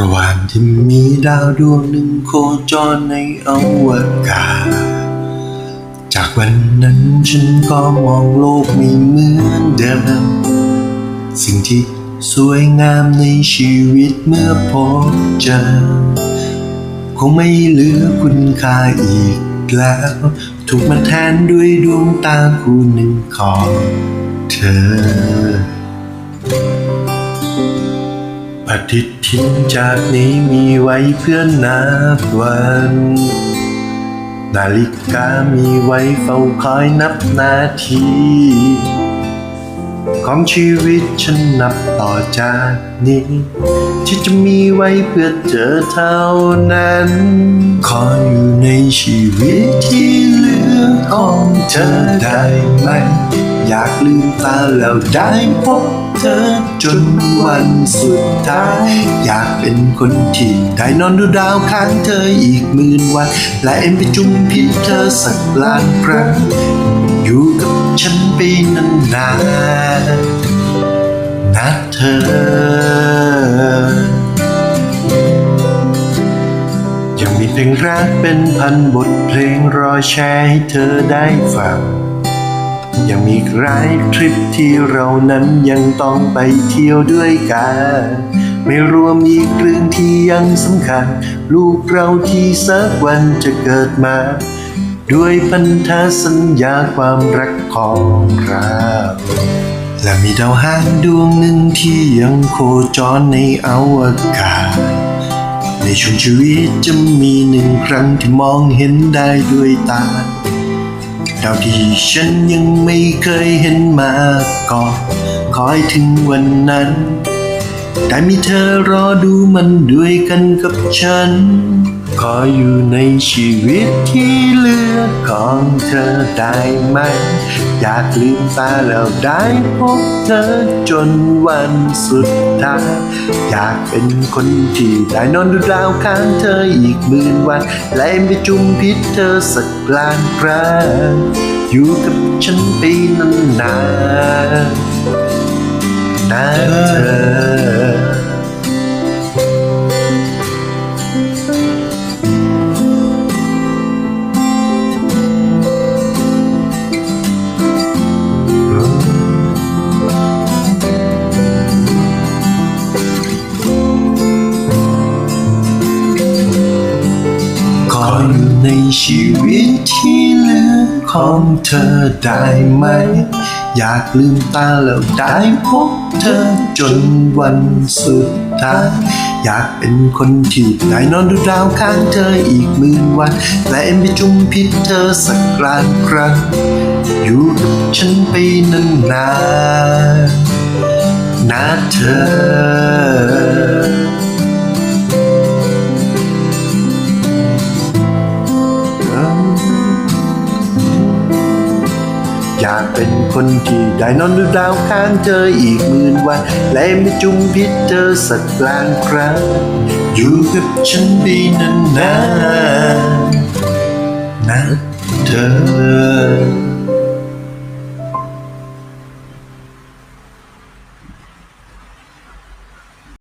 ระหว่างที่มีดาวดวงหนึ่งโคจรในอวกาศ จากวันนั้นฉันก็มองโลกไม่เหมือนเดิม สิ่งที่สวยงามในชีวิตเมื่อพบเจอ คงไม่เหลือคุณค่าอีกแล้ว ถูกมาแทนด้วยดวงตาคู่หนึ่งของเธอ ปฏิทินจากนี้มีไว้เพื่อนับวัน นาฬิกามีไว้เฝ้าคอยนับนาที ของชีวิตฉันนับต่อจากนี้ ที่จะมีไว้เพื่อเจอเท่านั้น ขออยู่ในชีวิตที่เหลือของเธอได้ไหม อยากลืมตาแล้วได้พบเธอจนวันสุดท้าย อยากเป็นคนที่ได้นอนดูดาวข้างเธออีกหมื่นวัน และเอ็นไปจุมพิษเธอสักล้านครั้ง อยู่กับฉันไปนานๆนะเธอยังมีเพลงรักเป็นพันบทเพลงรอแชร์ให้เธอได้ฟัง ยังมีอีกหลายทริปที่เรานั้นยังต้องไปเที่ยวด้วยกัน ไม่รวมอีกเรื่องที่ยังสำคัญ ลูกเราที่สักวันจะเกิดมา ด้วยพันธสัญญาความรักของเราและมีดาวหางดวงหนึ่งที่ยังโคจรในอวกาศในช่วงชีวิตจะมีหนึ่งครั้งที่มองเห็นได้ด้วยตา ดาวที่ฉันยังไม่เคยเห็นมาก่อนคอยถึงวันนั้น ได้มีเธอรอดูมันด้วยกันกับฉัน ขออยู่ในชีวิตที่เหลือของเธอได้ไหม อยากลืมตาแล้วได้พบเธอจนวันสุดท้าย อยากเป็นคนที่ได้นอนดูดาวข้างเธออีกหมื่นวัน และไปจุมพิษเธอสักล้านครั้งอยู่กับฉันไปนานๆนะเธอ ชีวิตที่เหลือของเธอได้ไหม อยากลืมตาแล้วได้พบเธอจนวันสุดท้าย อยากเป็นคนที่ได้นอนดูดาวข้างเธออีกหมื่นวัน และเอ็นไปจุมพิษเธอสักล้านครั้ง อยู่กับฉันไปนานๆนะเธอ อยากเป็นคนที่ได้นอนดูดาวข้างเธออีกหมื่นวัน และไม่จุมพิษเธอสักล้านครั้ง อยู่กับฉันไปนานๆนะเธอ